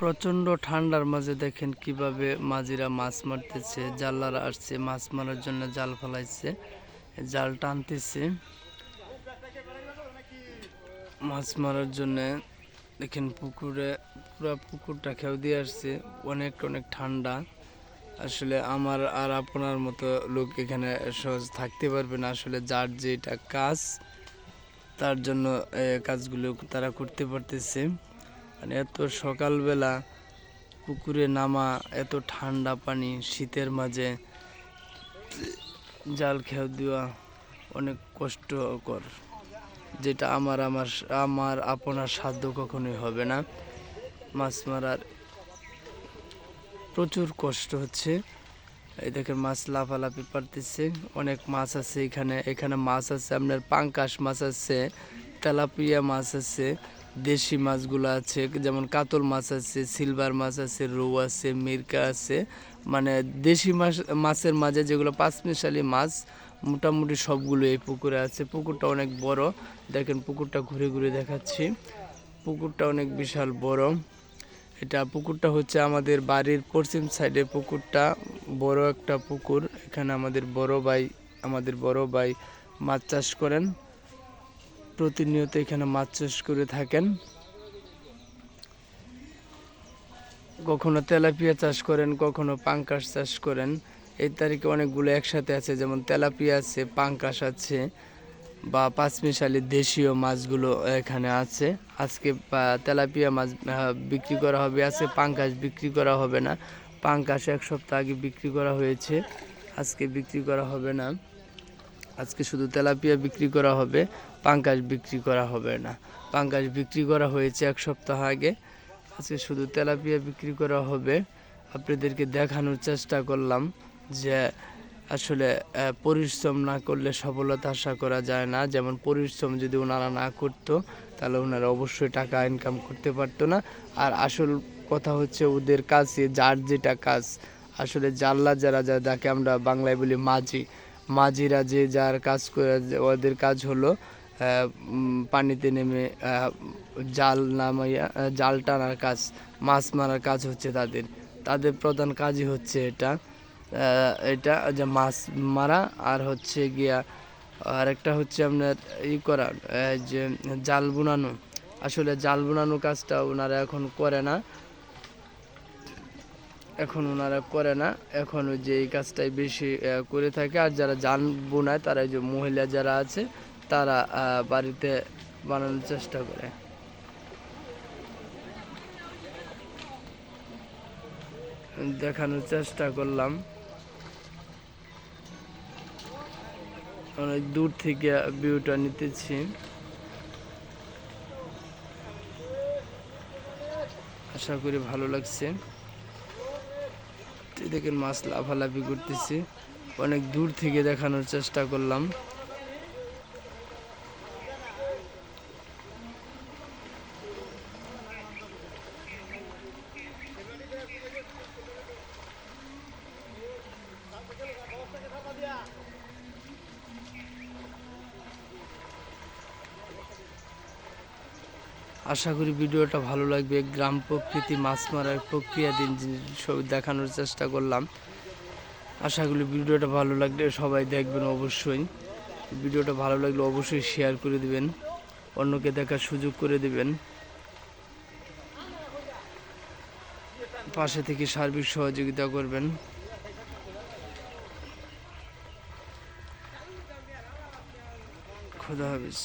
প্রচণ্ড ঠান্ডার মাঝে দেখেন কীভাবে মাঝিরা মাছ মারতেছে জাল্লারা আসছে, মাছ মারার জন্য জাল ফেলাইছে, জাল টানতেছে। মাছ মারার জন্য দেখেন পুকুরে, পুরো পুকুরটা খেউ দিয়ে আসছে, অনেক অনেক ঠান্ডা। আসলে আমার আর আপনার মতো লোক এখানে সহজ থাকতে পারবে না, আসলে যার যেটা কাজ, তার জন্য কাজগুলো তারা করতে পারতেছে। মানে এত সকালবেলা পুকুরে নামা, এত ঠান্ডা পানি, শীতের মাঝে জাল খেয়ে দেওয়া অনেক কষ্টকর, যেটা আমার আমার আমার আপনার সাধ্য কখনোই হবে না। মাছ মারার প্রচুর কষ্ট হচ্ছে। এই দেখেন মাছ লাফালাফি পারতেছে, অনেক মাছ আছে এখানে এখানে মাছ আছে, আপনার পাঙ্কাশ মাছ আছে, তেলাপিয়া মাছ আছে দেশি মাছগুলো আছে, যেমন কাতল মাছ আছে, সিলভার মাছ আছে, রৌ আছে, মিরকা আছে। মানে দেশি মাছ, মাছের মাঝে যেগুলো পাঁচমিশালি মাছ, মোটামুটি সবগুলো এই পুকুরে আছে। পুকুরটা অনেক বড়। দেখেন পুকুরটা ঘুরে ঘুরে দেখাচ্ছি। পুকুরটা অনেক বিশাল বড়। এটা পুকুরটা হচ্ছে আমাদের বাড়ির পশ্চিম সাইডে পুকুরটা। বড় একটা পুকুর। এখানে আমাদের বড় ভাই, আমাদের বড় ভাই মাছ চাষ করেন। প্রতিনিয়ত এখানে মাছ চাষ করে থাকেন। কখনো তেলাপিয়া চাষ করেন, কখনো পাঙ্কাশ চাষ করেন। এই তারিখে অনেকগুলো একসাথে আছে, যেমন তেলাপিয়া আছে, পাঙ্কাশ আছে, বা পাঁচমিশালি দেশীয় মাছগুলো এখানে আছে। আজকে তেলাপিয়া মাছ বিক্রি করা হবে, আজকে পাঙ্কাশ বিক্রি করা হবে না। পাঙ্কাশ এক সপ্তাহ আগে বিক্রি করা হয়েছে, আজকে বিক্রি করা হবে না। আজকে শুধু তেলাপিয়া বিক্রি করা হবে পাঙ্কাশ বিক্রি করা হবে না। পাঙ্কাশ বিক্রি করা হয়েছে এক সপ্তাহ আগে। আজকে শুধু তেলাপিয়া বিক্রি করা হবে। আপনাদেরকে দেখানোর চেষ্টা করলাম যে আসলে পরিশ্রম না করলে সফলতা আশা করা যায় না। যেমন পরিশ্রম যদি ওনারা না করতো, তাহলে ওনারা অবশ্যই টাকা ইনকাম করতে পারতো না। আর আসল কথা হচ্ছে ওদের কাছে, যার যেটা কাজ, আসলে জাল্লা যারা যা যাকে আমরা বাংলায় বলি মাঝি মাঝিরা যে যার কাজ করে ওদের কাজ হলো পানিতে নেমে জাল নামাইয়া জাল টানার কাজ, মাছ মারার কাজ হচ্ছে তাদের। তাদের প্রধান কাজই হচ্ছে এটা এটা যে মাছ মারা আর হচ্ছে গিয়া, আর একটা হচ্ছে আপনার ই করা যে জাল বুনানো। আসলে জাল বুনানো কাজটা ওনারা এখন করে না এখন ওনারা করে না। এখন যে এই কাজটাই বেশি করে থাকে। আর যারা জাল বোনায় তারা যে মহিলা যারা আছে, তারা বাড়িতে বানানোর চেষ্টা করে। দেখানোর চেষ্টা করলাম। অনেক দূর থেকে ভিউটা নিতেছি। আশা করি ভালো লাগছে। দেখেন মাছ লাফালাফি করতেছে। অনেক দূর থেকে দেখানোর চেষ্টা করলাম। আশা করি ভিডিওটা ভালো লাগবে। গ্রাম প্রকৃতি, মাছ মারার প্রক্রিয়া দিন সব দেখানোর চেষ্টা করলাম। আশা করি ভিডিওটা ভালো লাগলে সবাই দেখবেন অবশ্যই। ভিডিওটা ভালো লাগলে অবশ্যই শেয়ার করে দিবেন। অন্যকে দেখার সুযোগ করে দিবেন। পাশে থেকে সার্বিক সহযোগিতা করবেন। খোদা হাফিজ।